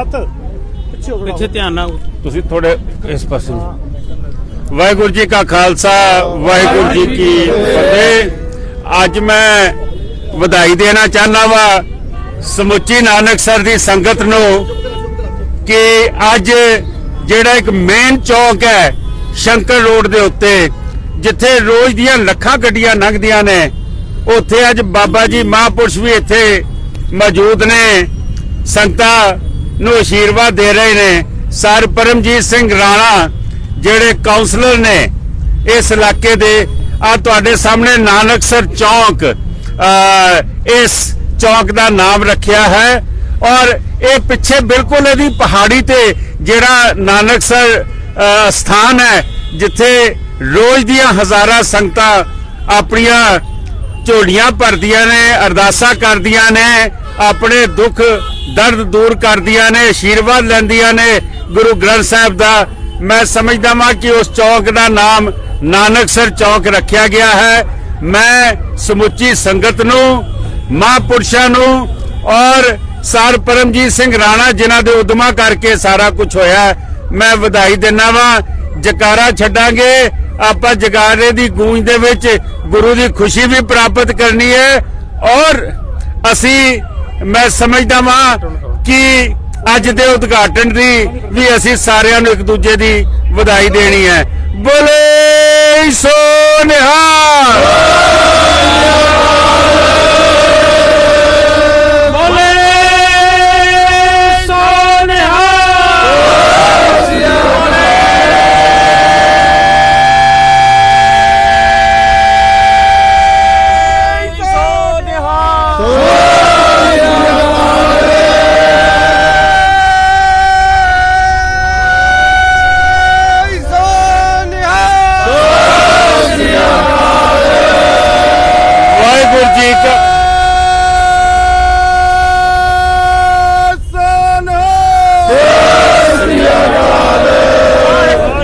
ਛੱਤ ਪਿੱਛੇ ਹੋ। ਪਿੱਛੇ ਧਿਆਨ ਨਾਲ ਤੁਸੀਂ ਥੋੜੇ ਇਸ ਪਾਸੇ ਨੂੰ। ਵਾਹਿਗੁਰੂ ਜੀ ਕਾ ਖਾਲਸਾ ਵਾਹਿਗੁਰੂ ਜੀ ਕੀ ਫਤਿਹ ਅੱਜ ਮੈਂ ਵਧਾਈ ਦੇਣਾ ਚਾਹਨਾ ਵਾ ਸਮੁੱਚੀ ਨਾਨਕਸਰ ਦੀ ਸੰਗਤ ਨੂੰ ਕਿ ਅੱਜ ਜਿਹੜਾ ਇੱਕ ਮੇਨ ਚੌਕ ਹੈ ਸ਼ੰਕਰ ਰੋਡ ਦੇ ਉੱਤੇ ਜਿੱਥੇ ਰੋਜ਼ ਦੀਆਂ ਲੱਖਾਂ ਗੱਡੀਆਂ ਲੰਘਦੀਆਂ ਨੇ ਉੱਥੇ ਅੱਜ ਬਾਬਾ ਜੀ ਮਹਾਂਪੁਰਸ਼ ਵੀ ਇੱਥੇ ਮੌਜੂਦ ਨੇ ਸੰਗਤਾਂ ਨੂੰ ਅਸ਼ੀਰਵਾਦ ਦੇ ਰਹੇ ਨੇ ਸਰ ਪਰਮਜੀਤ ਸਿੰਘ ਰਾਣਾ ਜਿਹੜੇ ਕਾਉਂਸਲਰ ਨੇ ਇਸ ਇਲਾਕੇ ਦੇ ਆ ਤੁਹਾਡੇ ਸਾਹਮਣੇ ਨਾਨਕਸਰ ਚੌਕ ਇਸ ਚੌਕ ਦਾ ਨਾਮ ਰੱਖਿਆ ਹੈ ਔਰ ਇਹ ਪਿੱਛੇ ਬਿਲਕੁਲ ਇਹਦੀ ਪਹਾੜੀ ਤੇ ਜਿਹੜਾ ਨਾਨਕਸਰ ਅਹ, ਸਥਾਨ ਹੈ ਜਿੱਥੇ ਰੋਜ਼ ਦੀਆਂ ਹਜ਼ਾਰਾਂ ਸੰਗਤਾਂ ਆਪਣੀਆਂ ਝੋਲੀਆਂ ਭਰਦੀਆਂ ਨੇ ਅਰਦਾਸਾਂ ਕਰਦੀਆਂ ਨੇ ਆਪਣੇ ਦੁੱਖ ਦਰਦ ਦੂਰ ਕਰਦੀਆਂ ਨੇ ਆਸ਼ੀਰਵਾਦ ਲੈਂਦੀਆਂ ਨੇ ਗੁਰੂ ਗ੍ਰੰਥ ਸਾਹਿਬ ਦਾ। ਮੈਂ ਸਮਝਦਾ ਹਾਂ ਕਿ ਉਸ ਚੌਕ ਦਾ ਨਾਮ ਨਾਨਕਸਰ ਚੌਕ ਰੱਖਿਆ ਗਿਆ ਹੈ। ਮੈਂ ਸਮੁੱਚੀ ਸੰਗਤ ਨੂੰ, ਮਹਾਂਪੁਰਸ਼ਾਂ ਨੂੰ ਔਰ ਸਰ ਪਰਮਜੀਤ ਸਿੰਘ ਰਾਣਾ ਜਿਨ੍ਹਾਂ ਦੇ ਉਦਮਾ ਕਰਕੇ ਸਾਰਾ ਕੁਝ ਹੋਇਆ ਮੈਂ ਵਧਾਈ ਦਿੰਦਾ ਵਾਂ। ਜਕਾਰਾ ਛੱਡਾਂਗੇ। ਆਪਾਂ ਜਗਾਰੇ ਦੀ ਗੂੰਜ ਦੇ ਵਿੱਚ ਗੁਰੂ ਦੀ ਖੁਸ਼ੀ ਵੀ ਪ੍ਰਾਪਤ ਕਰਨੀ ਹੈ ਔਰ ਅਸੀਂ ਮੈਂ ਸਮਝਦਾ ਵਾਂ ਕਿ ਅੱਜ ਦੇ ਉਦਘਾਟਨ ਦੀ ਵੀ ਅਸੀਂ ਸਾਰਿਆਂ ਨੂੰ ਇੱਕ ਦੂਜੇ ਦੀ ਵਧਾਈ ਦੇਣੀ ਹੈ। ਬੋਲੇ ਸੋ